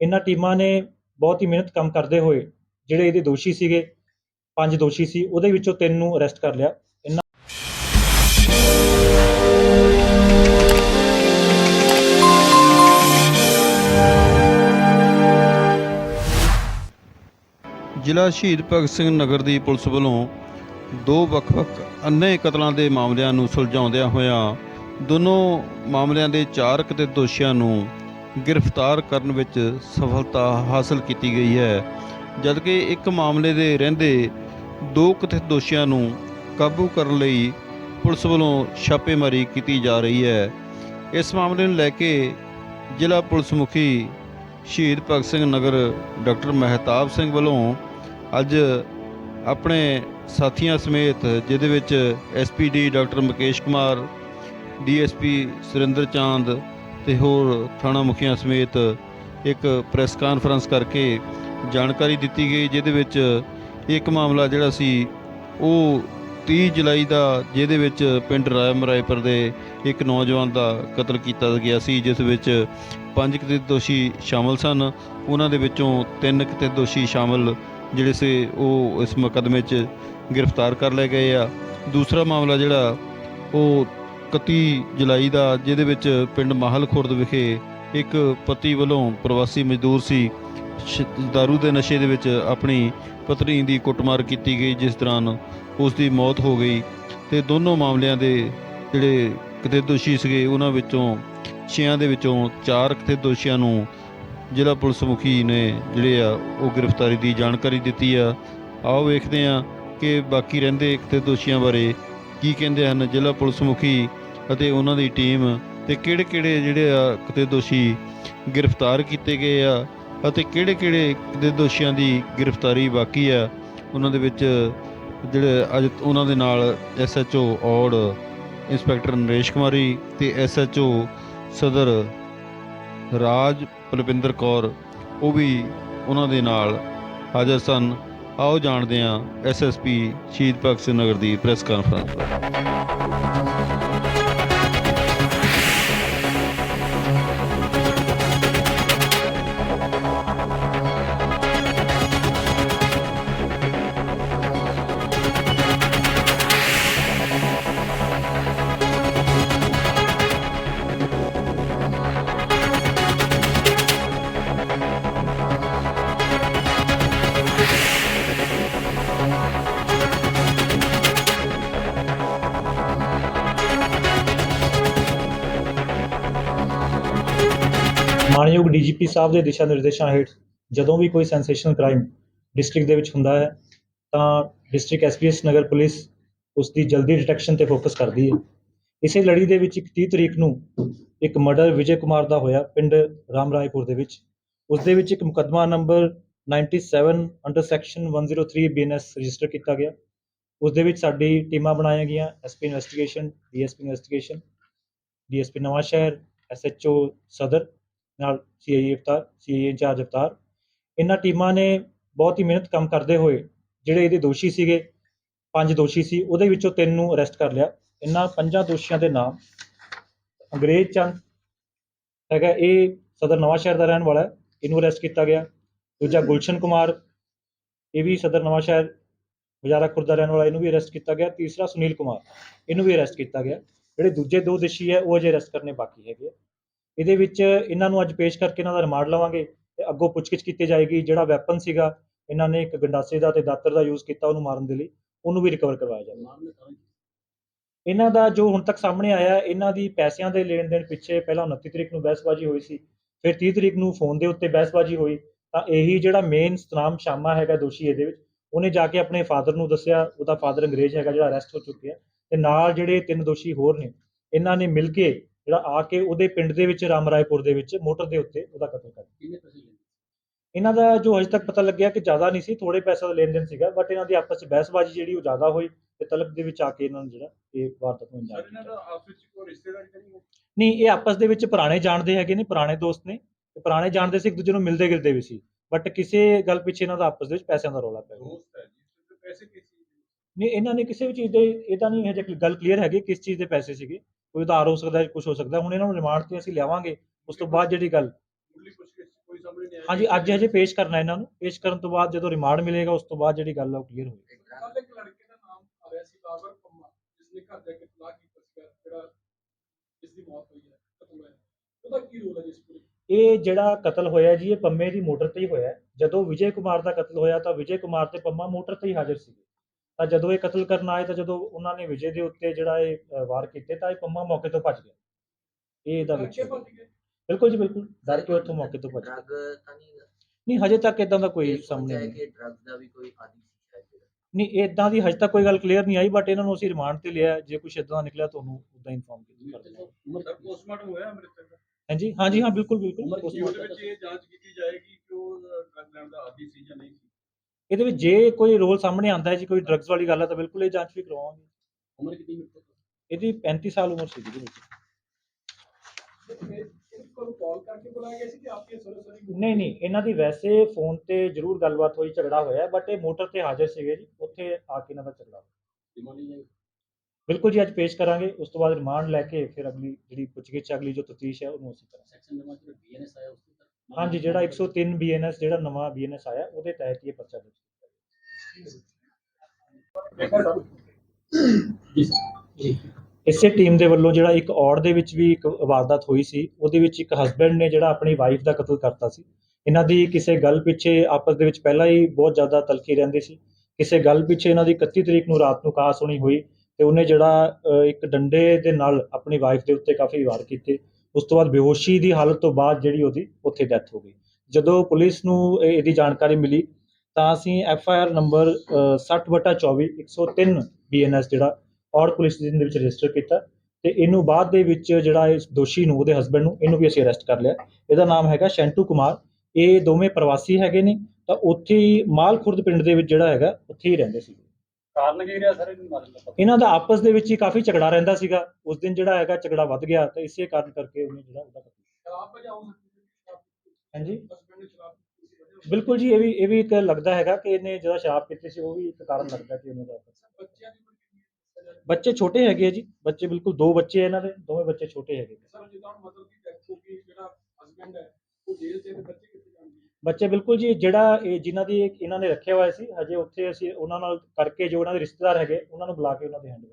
ਇਹਨਾਂ ਟੀਮਾਂ ਨੇ ਬਹੁਤ ਹੀ ਮਿਹਨਤ ਕੰਮ ਕਰਦੇ ਹੋਏ ਜਿਹੜੇ ਇਹਦੇ ਦੋਸ਼ੀ ਸੀਗੇ, ਪੰਜ ਦੋਸ਼ੀ ਸੀ, ਉਹਦੇ ਵਿੱਚੋਂ ਤਿੰਨ ਨੂੰ ਅਰੈਸਟ ਕਰ ਲਿਆ। ਇਹਨਾਂ ਜ਼ਿਲ੍ਹਾ ਸ਼ਹੀਦ ਭਗਤ ਸਿੰਘ ਨਗਰ ਦੀ ਪੁਲਿਸ ਵੱਲੋਂ ਦੋ ਵੱਖ-ਵੱਖ ਅੰਨੇ ਕਤਲਾਂ ਦੇ ਮਾਮਲਿਆਂ ਨੂੰ ਸੁਲਝਾਉਂਦਿਆਂ ਹੋਇਆਂ ਦੋਨੋਂ ਮਾਮਲਿਆਂ ਦੇ ਚਾਰ ਕਿਤੇ ਦੋਸ਼ੀਆਂ ਨੂੰ ਗ੍ਰਿਫਤਾਰ ਕਰਨ ਵਿੱਚ ਸਫਲਤਾ ਹਾਸਲ ਕੀਤੀ ਗਈ ਹੈ। ਜਦਕਿ ਇੱਕ ਮਾਮਲੇ ਦੇ ਰਹਿੰਦੇ ਦੋ ਕਥਿਤ ਦੋਸ਼ੀਆਂ ਨੂੰ ਕਾਬੂ ਕਰਨ ਲਈ ਪੁਲਿਸ ਵੱਲੋਂ ਛਾਪੇਮਾਰੀ ਕੀਤੀ ਜਾ ਰਹੀ ਹੈ। ਇਸ ਮਾਮਲੇ ਨੂੰ ਲੈ ਕੇ ਜ਼ਿਲ੍ਹਾ ਪੁਲਿਸ ਮੁਖੀ ਸ਼ਹੀਦ ਭਗਤ ਸਿੰਘ ਨਗਰ ਡਾਕਟਰ ਮਹਿਤਾਬ ਸਿੰਘ ਵੱਲੋਂ ਅੱਜ ਆਪਣੇ ਸਾਥੀਆਂ ਸਮੇਤ, ਜਿਹਦੇ ਵਿੱਚ SPD doctor Mukesh Kumar DSP Surinder Chand ਤੇ ਹੋਰ ਥਾਣਾ ਮੁਖੀਆਂ ਸਮੇਤ ਇੱਕ ਪ੍ਰੈਸ ਕਾਨਫਰੰਸ ਕਰਕੇ ਜਾਣਕਾਰੀ ਦਿੱਤੀ ਗਈ, ਜਿਹਦੇ ਵਿੱਚ ਇੱਕ ਮਾਮਲਾ ਜਿਹੜਾ ਸੀ, ਉਹ 30 ਜੁਲਾਈ ਦਾ, ਜਿਹਦੇ ਵਿੱਚ ਪਿੰਡ ਰਾਇਮਰਾਏਪੁਰ ਦੇ ਇੱਕ ਨੌਜਵਾਨ ਦਾ ਕਤਲ ਕੀਤਾ ਗਿਆ ਸੀ, ਜਿਸ ਵਿੱਚ ਪੰਜ ਕਿਤੇ ਦੋਸ਼ੀ ਸ਼ਾਮਲ ਸਨ। ਉਹਨਾਂ ਦੇ ਵਿੱਚੋਂ ਤਿੰਨ ਕਿਤੇ ਦੋਸ਼ੀ ਸ਼ਾਮਲ ਜਿਹੜੇ ਸੀ, ਉਹ ਇਸ ਮੁਕੱਦਮੇ 'ਚ ਗ੍ਰਿਫਤਾਰ ਕਰ ਲਏ ਗਏ ਆ। ਦੂਸਰਾ ਮਾਮਲਾ ਜਿਹੜਾ, ਉਹ 31 ਜੁਲਾਈ ਦਾ, ਜਿਹਦੇ ਵਿੱਚ ਪਿੰਡ ਮਾਹਲ ਖੁਰਦ ਵਿਖੇ ਇੱਕ ਪਤੀ ਵੱਲੋਂ ਪ੍ਰਵਾਸੀ ਮਜ਼ਦੂਰ ਸੀ। ਦਾਰੂ ਦੇ ਨਸ਼ੇ ਦੇ ਵਿੱਚ ਆਪਣੀ ਪਤਨੀ ਦੀ ਕੁੱਟਮਾਰ ਕੀਤੀ ਗਈ, ਜਿਸ ਦੌਰਾਨ ਉਸ ਦੀ ਮੌਤ ਹੋ ਗਈ ਤੇ ਦੋਨੋਂ ਮਾਮਲਿਆਂ ਦੇ ਜਿਹੜੇ ਕਿਤੇ ਦੋਸ਼ੀ ਸੀਗੇ, ਉਹਨਾਂ ਵਿੱਚੋਂ ਛਿਆਂ ਦੇ ਵਿੱਚੋਂ ਚਾਰ ਕਿਤੇ ਦੋਸ਼ੀਆਂ ਨੂੰ ਜ਼ਿਲ੍ਹਾ ਪੁਲਿਸ ਮੁਖੀ ਨੇ ਜਿਹੜੇ ਆ, ਉਹ ਗ੍ਰਿਫਤਾਰੀ ਦੀ ਜਾਣਕਾਰੀ ਦਿੱਤੀ ਆ। ਆਓ ਵੇਖਦੇ ਆ ਕਿ ਬਾਕੀ ਰਹਿੰਦੇ ਕਿਤੇ ਦੋਸ਼ੀਆਂ ਬਾਰੇ ਕੀ ਕਹਿੰਦੇ ਹਨ ਜ਼ਿਲ੍ਹਾ ਪੁਲਿਸ ਮੁਖੀ ਅਤੇ ਉਹਨਾਂ ਦੀ ਟੀਮ ਤੇ ਕਿਹੜੇ ਕਿਹੜੇ ਜਿਹੜੇ ਆ ਕਿਤੇ ਦੋਸ਼ੀ ਗ੍ਰਿਫਤਾਰ ਕੀਤੇ ਗਏ ਆ ਅਤੇ ਕਿਹੜੇ ਕਿਹੜੇ ਕਿਤੇ ਦੋਸ਼ੀਆਂ ਦੀ ਗ੍ਰਿਫਤਾਰੀ ਬਾਕੀ ਆ, ਉਹਨਾਂ ਦੇ ਵਿੱਚ ਜਿਹੜੇ ਅੱਜ ਉਹਨਾਂ ਦੇ ਨਾਲ ਐਸਐਚਓ ਔੜ, ਇੰਸਪੈਕਟਰ ਨਰੇਸ਼ ਕੁਮਾਰੀ ਤੇ ਐਸਐਚਓ ਸਦਰ ਰਾਜ ਪਲਵਿੰਦਰ ਕੌਰ, ਉਹ ਵੀ ਉਹਨਾਂ ਦੇ ਨਾਲ ਹਾਜ਼ਰ ਸਨ। ਆਓ ਜਾਣਦੇ ਹਾਂ ਐਸਐਸਪੀ ਸ਼ਹੀਦ ਭਗਤ ਸਿੰਘ ਨਗਰ ਦੀ ਪ੍ਰੈਸ ਕਾਨਫਰੰਸ। ਮਾਨਯੋਗ ਡੀਜੀਪੀ ਸਾਹਿਬ ਦੇ ਦਿਸ਼ਾ ਨਿਰਦੇਸ਼ਾਂ ਹੇਠ ਜਦੋਂ ਵੀ ਕੋਈ ਸੈਂਸੇਸ਼ਨਲ ਕ੍ਰਾਈਮ ਡਿਸਟ੍ਰਿਕਟ ਦੇ ਵਿੱਚ ਹੁੰਦਾ ਹੈ, ਤਾਂ ਡਿਸਟ੍ਰਿਕਟ ਐਸਪੀਐਸ ਨਗਰ ਪੁਲਿਸ ਉਸ ਦੀ ਜਲਦੀ ਡਿਟੈਕਸ਼ਨ ਤੇ ਫੋਕਸ ਕਰਦੀ ਹੈ। ਇਸੇ ਲੜੀ ਦੇ ਵਿੱਚ ਇੱਕ 30 ਤਰੀਕ ਨੂੰ ਇੱਕ ਮਰਡਰ ਵਿਜੇ ਕੁਮਾਰ ਦਾ ਹੋਇਆ ਪਿੰਡ ਰਾਮਰਾਏਪੁਰ ਦੇ ਵਿੱਚ। ਉਸ ਦੇ ਵਿੱਚ ਇੱਕ ਮੁਕੱਦਮਾ number 97 under section 103 BNS register ਕੀਤਾ ਗਿਆ। ਉਸ ਦੇ ਵਿੱਚ ਸਾਡੀ ਟੀਮਾਂ ਬਣਾਈਆਂ ਗਈਆਂ SP investigation DSP investigation DSP Nawan Shahr SHO Sadar ਨਾਲ CIA Avtar CIA incharge Avtar. ਇਹਨਾਂ ਟੀਮਾਂ ਨੇ ਬਹੁਤ ਹੀ ਮਿਹਨਤ ਕੰਮ ਕਰਦੇ ਹੋਏ ਜਿਹੜੇ ਇਹਦੇ ਦੋਸ਼ੀ ਸੀਗੇ, ਪੰਜ ਦੋਸ਼ੀ ਸੀ, ਉਹਦੇ ਵਿੱਚੋਂ ਤਿੰਨ ਨੂੰ ਅਰੈਸਟ ਕਰ ਲਿਆ। ਇਹਨਾਂ ਪੰਜਾਂ ਦੋਸ਼ੀਆਂ ਦੇ ਨਾਮ ਅੰਗਰੇਜ਼ ਚੰਦ ਹੈਗਾ, ਇਹ ਸਦਰ ਨਵਾਂ ਸ਼ਹਿਰ ਦਾ ਰਹਿਣ ਵਾਲਾ ਹੈ, ਇਹਨੂੰ ਅਰੈਸਟ ਕੀਤਾ ਗਿਆ। ਦੂਜਾ ਗੁਲਸ਼ਨ ਕੁਮਾਰ, ਇਹ ਵੀ ਸਦਰ ਨਵਾਂ ਸ਼ਹਿਰ ਬਜਾਰਾ ਖੁਰਦ ਦਾ ਰਹਿਣ ਵਾਲਾ, ਇਹਨੂੰ ਵੀ ਅਰੈਸਟ ਕੀਤਾ ਗਿਆ। ਤੀਸਰਾ ਸੁਨੀਲ ਕੁਮਾਰ, ਇਹਨੂੰ ਵੀ ਅਰੈਸਟ ਕੀਤਾ ਗਿਆ। ਜਿਹੜੇ ਦੂਜੇ ਦੋ ਦੋਸ਼ੀ ਹੈ, ਉਹ ਅਜੇ ਅਰੈਸਟ ਕਰਨੇ ਬਾਕੀ ਹੈਗੇ ਆ। ਇਹਦੇ ਵਿੱਚ ਇਹਨਾਂ ਨੂੰ ਅੱਜ ਪੇਸ਼ ਕਰਕੇ ਇਹਨਾਂ ਦਾ ਰਿਮਾਂਡ ਲਵਾਂਗੇ ਤੇ ਅੱਗੋਂ ਪੁੱਛਗਿੱਛ ਕੀਤੀ ਜਾਏਗੀ ਜਿਹੜਾ ਵੈਪਨ ਸੀਗਾ ਇਹਨਾਂ ਨੇ ਇੱਕ ਗੰਡਾਸੇ ਦਾ ਤੇ ਦਾਤਰ ਦਾ ਯੂਜ਼ ਕੀਤਾ ਉਹਨੂੰ ਮਾਰਨ ਦੇ ਲਈ ਉਹਨੂੰ ਵੀ ਰਿਕਵਰ ਕਰਵਾਇਆ ਜਾਵੇਗਾ ਇਹਨਾਂ ਦਾ ਜੋ ਹੁਣ ਤੱਕ ਸਾਹਮਣੇ ਆਇਆ ਇਹਨਾਂ ਦੀ ਪੈਸਿਆਂ ਦੇ ਲੈਣ ਦੇਣ ਪਿੱਛੇ ਪਹਿਲਾਂ 29 ਤਰੀਕ ਨੂੰ ਬਹਿਸਬਾਜ਼ੀ ਹੋਈ ਸੀ ਫਿਰ 30 ਤਰੀਕ ਨੂੰ ਫੋਨ ਦੇ ਉੱਤੇ ਬਹਿਸਬਾਜ਼ੀ ਹੋਈ ਤਾਂ ਇਹੀ ਜਿਹੜਾ ਮੇਨ ਸਤਨਾਮ ਸ਼ਾਮਾ ਹੈਗਾ ਦੋਸ਼ੀ ਇਹਦੇ ਵਿੱਚ ਉਹਨੇ ਜਾ ਕੇ ਆਪਣੇ ਫਾਦਰ ਨੂੰ ਦੱਸਿਆ ਉਹਦਾ ਫਾਦਰ ਅੰਗਰੇਜ਼ ਹੈਗਾ ਜਿਹੜਾ ਅਰੈਸਟ ਹੋ ਚੁੱਕਿਆ ਤੇ ਨਾਲ ਜਿਹੜੇ ਤਿੰਨ ਦੋਸ਼ੀ ਹੋਰ ਨੇ ਇਹਨਾਂ ਨੇ ਮਿਲ ਕੇ ਜਿਹੜਾ ਆ ਕੇ ਉਹਦੇ ਪਿੰਡ ਦੇ ਵਿੱਚ ਰਾਮਰਾਏਪੁਰ ਦੇ ਵਿੱਚ ਮੋਟਰ ਦੇ ਉੱਤੇ ਉਹਦਾ ਕਤਲ ਕਰ ਦਿੱਤਾ। ਇਹਨਾਂ ਦਾ ਜੋ ਅਜੇ ਤੱਕ ਪਤਾ ਲੱਗਿਆ ਕਿ ਜ਼ਿਆਦਾ ਨਹੀਂ ਸੀ ਥੋੜੇ ਪੈਸੇ ਦਾ ਲੈਣ ਦੇਣ ਸੀਗਾ ਬਟ ਇਹਨਾਂ ਦੀ ਆਪਸ ਵਿੱਚ ਬਹਿਸਬਾਜ਼ੀ ਜਿਹੜੀ ਉਹ ਜ਼ਿਆਦਾ ਹੋਈ ਤੇ ਤਲਬ ਦੇ ਵਿੱਚ ਆ ਕੇ ਇਹਨਾਂ ਨੂੰ ਜਿਹੜਾ ਇਹ ਵਾਰਦਾਤ ਨੂੰ ਅੰਜਾਮ ਇਹਨਾਂ ਦਿੱਤਾ। ਦਾ ਆਪਸ ਵਿੱਚ ਕੋਈ ਰਿਸ਼ਤੇਦਾਰੀ ਤਾਂ ਨਹੀਂ ਹੈ? ਨਹੀਂ ਇਹ ਆਪਸ ਦੇ ਵਿੱਚ ਪੁਰਾਣੇ ਜਾਣਦੇ ਹੈਗੇ ਨੇ ਪੁਰਾਣੇ ਦੋਸਤ ਨੇ ਤੇ ਪੁਰਾਣੇ ਜਾਣਦੇ ਸੀ ਇੱਕ ਦੂਜੇ ਨੂੰ ਮਿਲਦੇ ਗਿਲਦੇ ਵੀ ਸੀ ਬਟ ਕਿਸੇ ਗੱਲ ਪਿੱਛੇ ਇਹਨਾਂ ਦਾ ਆਪਸ ਦੇ ਵਿੱਚ ਪੈਸਿਆਂ ਦਾ ਰੌਲਾ ਪੈ ਗਿਆ ਦੋਸਤ ਹੈ ਜਿਸ ਦੇ ਪੈਸੇ ਕਿਸ ਨਹੀਂ ਇਹਨਾਂ ਨੇ ਕਿਸੇ ਵੀ ਚੀਜ਼ ਦੇ ਇਹ ਤਾਂ ਨਹੀਂ ਹਜੇ ਗੱਲ ਕਲੀਅਰ ਹੈਗੀ ਕਿਸ ਚੀਜ਼ ਦੇ ਪੈਸੇ ਸੀਗੇ। ਕੋਈ ਉਧਾਰ ਹੋ ਸਕਦਾ ਹੈ ਕੁਝ ਹੋ ਸਕਦਾ। ਹੁਣ ਇਹਨਾਂ ਨੂੰ ਰਿਮਾਂਡ ਤੇ ਅਸੀਂ ਲਿਆਵਾਂਗੇ? ਉਸ ਤੋਂ ਬਾਅਦ ਜਿਹੜੀ ਗੱਲ ਹਾਂਜੀ ਅੱਜ ਹਜੇ ਪੇਸ਼ ਕਰਨਾ ਇਹਨਾਂ ਨੂੰ। ਪੇਸ਼ ਕਰਨ ਤੋਂ ਬਾਅਦ ਜਦੋਂ ਰਿਮਾਂਡ ਮਿਲੇਗਾ ਉਸ ਤੋਂ ਬਾਅਦ ਜਿਹੜੀ ਗੱਲ ਆ ਉਹ ਕਲੀਅਰ ਹੋਏਗੀ। ਕੱਲ ਇੱਕ ਲੜਕੇ ਦਾ ਨਾਮ ਆ ਰਿਹਾ ਸੀ ਬਾਬਰ ਪੰਮਾ ਜਿਸਨੇ ਘਰ ਜਾ ਕੇ ਤਲਾਕ ਕੀਤਾ ਸੀਗਾ। ਜਿਹੜਾ ਜਿਸ ਦੀ ਮੌਤ ਹੋਈ ਹੈ ਕਤਲ ਹੋਇਆ। ਉਹਦਾ ਕੀ ਰੋਲ ਹੈ ਜੀ ਇਸ ਪੂਰੀ? ਇਹ ਜਿਹੜਾ ਕਤਲ ਹੋਇਆ ਜੀ ਇਹ ਪੰਮੇ ਦੀ ਮੋਟਰ ਤੇ ਹੀ ਹੋਇਆ। ਜਦੋਂ ਵਿਜੇ ਕੁਮਾਰ ਦਾ ਕਤਲ ਹੋਇਆ ਤਾਂ ਵਿਜੇ ਕੁਮਾਰ ਤੇ ਪੰਮਾ ਮੋਟਰ ਤੇ ਹੀ ਹਾਜ਼ਰ ਸੀਗੇ। ਤਾਂ ਜਦੋਂ ਇਹ ਕਤਲ ਕਰਨ ਆਏ ਤਾਂ ਜਦੋਂ ਉਹਨਾਂ ਨੇ ਵਿਜੇ ਦੇ ਉੱਤੇ ਜਿਹੜਾ ਇਹ ਅ, ਵਾਰ ਕੀਤੇ ਤਾਂ ਇਹ ਪੰਮਾ ਮੌਕੇ ਤੋਂ ਭੱਜ ਗਿਆ। ਇਹ ਇਹਦਾ ਵਿੱਚ ਬਿਲਕੁਲ ਜੀ ਬਿਲਕੁਲ। ਡਰ ਕੇ ਉੱਥੋਂ ਮੌਕੇ ਤੋਂ ਭੱਜ ਗਿਆ। ਡਰਗ ਤਾਂ ਨਹੀਂ ਹੈਗਾ? ਨਹੀਂ ਹਜੇ ਤੱਕ ਇਦਾਂ ਦਾ ਕੋਈ ਇਹ ਸਾਹਮਣੇ ਸੋਚਿਆ ਹੈ ਨਹੀਂ। ਕਿ ਡਰਗ ਦਾ ਵੀ ਕੋਈ ਆਦੀ ਸੀ ਸ਼ਾਇਦ ਜਿਹੜਾ। ਨਹੀਂ ਇਦਾਂ ਦੀ ਹਜੇ ਤੱਕ ਕੋਈ ਗੱਲ ਕਲੀਅਰ ਨਹੀਂ ਆਈ ਬਟ ਇਹਨਾਂ ਨੂੰ ਅਸੀਂ ਰਿਮਾਂਡ ਤੇ ਲਿਆ ਜੇ ਕੁਝ ਇਦਾਂ ਦਾ ਨਿਕਲਿਆ ਤੁਹਾਨੂੰ ਉਦਾਂ ਇਨਫੋਰਮ ਕੀਤਾ ਸਰ ਪੋਸਟਮਾਰਟਮ ਹੋਇਆ ਅੰਮ੍ਰਿਤਸਰ ਦਾ? ਹਾਂਜੀ ਹਾਂਜੀ ਹਾਂ ਬਿਲਕੁਲ ਬਿਲਕੁਲ। ਉਹਦੇ ਵਿੱਚ ਇਹ ਜਾਂਚ ਕੀਤੀ ਜਾਏਗੀ ਕਿ ਉਹ ਡਰਗ ਲੈਣ ਦਾ ਆਦੀ ਸੀ ਜਾਂ ਨਹੀਂ ਸੀ। ਇਹਦੇ ਵਿੱਚ ਜੇ ਕੋਈ ਰੋਲ ਸਾਹਮਣੇ ਆਉਂਦਾ ਹੈ ਜੀ ਕੋਈ ਡਰੱਗਸ ਵਾਲੀ ਗੱਲ ਹੈ ਤਾਂ ਬਿਲਕੁਲ ਇਹ ਜਾਂਚ ਵੀ ਕਰਵਾਵਾਂਗੇ। ਉਮਰ ਕਿੰਨੀ ਮਿਲਦੀ ਇਹਦੀ 35 ਸਾਲ ਉਮਰ ਸੀ ਜੀ ਕੋਲ ਕਾਲ ਕਰਕੇ ਬੁਲਾਇਆ ਗਿਆ ਸੀ ਕਿ ਆਪਕੇ ਸਰਸਰੀ ਨਹੀਂ ਨਹੀਂ ਇਹਨਾਂ ਦੀ ਵੈਸੇ ਫੋਨ ਤੇ ਜ਼ਰੂਰ ਗੱਲਬਾਤ ਹੋਈ ਝਗੜਾ ਹੋਇਆ ਬਟ ਇਹ ਮੋਟਰ ਤੇ ਹਾਜ਼ਰ ਸੀਗੇ ਜੀ ਉੱਥੇ ਆ ਕੇ ਇਹਨਾਂ ਦਾ ਝਗੜਾ ਹੋਇਆ। ਬਿਲਕੁਲ ਜੀ ਅੱਜ ਪੇਸ਼ ਕਰਾਂਗੇ ਉਸ ਤੋਂ ਬਾਅਦ ਰਿਮਾਂਡ ਲੈ ਕੇ ਫਿਰ ਅਗਲੀ ਜਿਹੜੀ ਪੁੱਛਗਿੱਛ ਅਗਲੀ ਜੋ ਤਫਤੀਸ਼ ਹੈ ਉਹਨੂੰ ਅਸੀਂ ਕਰਾਂਗੇ। ਸੈਕਸ਼ਨ ਨੰਬਰ ਜਿਹੜਾ ਬੀਐਨਐਸ ਆਇਆ ਉਸ ਦੇ ਹਾਂਜੀ ਜਿਹੜਾ 103 ਬੀਐਨਐਸ ਜਿਹੜਾ ਨਵਾਂ ਬੀਐਨਐਸ ਆਇਆ ਉਹਦੇ ਤਹਿਤ ਹੀ ਇਹ ਪਰਚਾ ਦਰਜ ਕੀਤਾ ਜੀ ਜੀ। ਇਸੇ ਟੀਮ ਦੇ ਵੱਲੋਂ ਜਿਹੜਾ ਇੱਕ ਔੜ ਦੇ ਵਿੱਚ ਵੀ ਇੱਕ ਵਾਰਦਾਤ ਹੋਈ ਸੀ ਉਹਦੇ ਵਿੱਚ ਇੱਕ ਹਸਬੈਂਡ ਨੇ ਜਿਹੜਾ ਆਪਣੀ ਵਾਈਫ ਦਾ ਕਤਲ ਕਰਤਾ ਸੀ। ਇਹਨਾਂ ਦੀ ਕਿਸੇ ਗੱਲ ਪਿੱਛੇ ਆਪਸ ਦੇ ਵਿੱਚ ਪਹਿਲਾਂ ਹੀ ਬਹੁਤ ਜ਼ਿਆਦਾ ਤਲਖੀ ਰਹਿੰਦੀ ਸੀ। ਕਿਸੇ ਗੱਲ ਪਿੱਛੇ ਇਹਨਾਂ ਦੀ 31 ਤਰੀਕ ਨੂੰ ਰਾਤ ਨੂੰ ਕਾਹ ਸੁਣੀ ਹੋਈ ਤੇ ਉਹਨੇ ਜਿਹੜਾ ਇੱਕ ਡੰਡੇ ਦੇ ਨਾਲ ਆਪਣੀ ਵਾਈਫ ਦੇ ਉੱਤੇ ਕਾਫੀ ਵਾਰ ਕੀਤੇ। ਉਸ ਤੋਂ ਬਾਅਦ ਬੇਹੋਸ਼ੀ ਦੀ ਹਾਲਤ ਤੋਂ ਬਾਅਦ ਜਿਹੜੀ ਉਹਦੀ ਉੱਥੇ ਡੈਥ ਹੋ ਗਈ। ਜਦੋਂ ਪੁਲਿਸ ਨੂੰ ਇਹ- ਇਹਦੀ ਜਾਣਕਾਰੀ ਮਿਲੀ, ਤਾਂ ਅਸੀਂ F I R number 60/24 103 BNS ਜਿਹੜਾ ਔੜ ਪੁਲਿਸ ਸਟੇਸ਼ਨ ਦੇ ਵਿੱਚ ਰਜਿਸਟਰ ਕੀਤਾ। ਤੇ ਇਹਨੂੰ ਬਾਅਦ ਦੇ ਵਿੱਚ ਜਿਹੜਾ ਇਸ ਦੋਸ਼ੀ ਨੂੰ, ਉਹਦੇ ਹਸਬੰਡ ਨੂੰ, ਇਹਨੂੰ ਵੀ ਅਸੀਂ ਅਰੈਸਟ ਕਰ ਲਿਆ। ਇਹਦਾ ਨਾਮ ਹੈਗਾ ਸ਼ੈਂਟੂ ਕੁਮਾਰ। ਇਹ ਦੋਵੇਂ ਪ੍ਰਵਾਸੀ ਹੈਗੇ ਨੇ, ਤਾਂ ਉੱਥੇ ਹੀ ਮਾਲ ਖੁਰਦ ਪਿੰਡ ਦੇ ਵਿੱਚ ਜਿਹੜਾ ਹੈਗਾ, ਉੱਥੇ ਹੀ ਰਹਿੰਦੇ ਸੀ। ਕਾਰਨ ਕੀ ਰਿਹਾ ਸਰ ਇਹਨੂੰ ਦਾ ਇਹਨਾਂ ਦਾ ਆਪਸ ਦੇ ਵਿੱਚ ਹੀ ਕਾਫੀ ਝਗੜਾ ਰਹਿੰਦਾ ਸੀਗਾ। ਉਸ ਦਿਨ ਜਿਹੜਾ ਹੈਗਾ ਝਗੜਾ ਵੱਧ ਗਿਆ ਤਾਂ ਇਸੇ ਕਾਰਨ ਕਰਕੇ ਉਹਨੇ ਜਿਹੜਾ ਉਹਦਾ। ਸ਼ਰਾਬ ਹਾਂਜੀ? ਬਿਲਕੁਲ ਜੀ ਇਹ ਵੀ ਇਹ ਵੀ ਇੱਕ ਲੱਗਦਾ ਹੈਗਾ ਕਿ ਇਹਨੇ ਜਿਹੜਾ ਸ਼ਰਾਬ ਪੀਤੀ ਸੀ ਉਹ ਵੀ ਇੱਕ ਕਾਰਨ ਲੱਗਦਾ ਕਿ ਉਹਨਾਂ ਦਾ ਸਰ ਬੱਚੇ ਛੋਟੇ ਹੈਗੇ ਆ ਜੀ। ਬੱਚੇ ਬਿਲਕੁਲ ਦੋ ਬੱਚੇ ਇਹਨਾਂ ਦੇ ਦੋਵੇਂ ਬੱਚੇ ਛੋਟੇ ਹੈਗੇ। ਜਿੱਦਾਂ ਹੁਣ ਮਤਲਬ ਕਿ ਜਿਹੜਾ ਹਸਬੰਡ ਹੈ ਉਹ ਜੇਲ੍ਹ ਤੇ ਬੱਚੇ ਬਿਲਕੁਲ ਜੀ, ਜਿਹੜਾ ਇਹ ਜਿਨ੍ਹਾਂ ਦੀ ਇਹਨਾਂ ਨੇ ਰੱਖਿਆ ਹੋਇਆ ਸੀ, ਹਜੇ ਉੱਥੇ ਅਸੀਂ ਉਹਨਾਂ ਨਾਲ ਕਰਕੇ ਜੋ ਉਹਨਾਂ ਦੇ ਰਿਸ਼ਤੇਦਾਰ ਹੈਗੇ, ਉਹਨਾਂ ਨੂੰ ਬੁਲਾ ਕੇ ਉਹਨਾਂ ਦੇ ਹੈਂਡ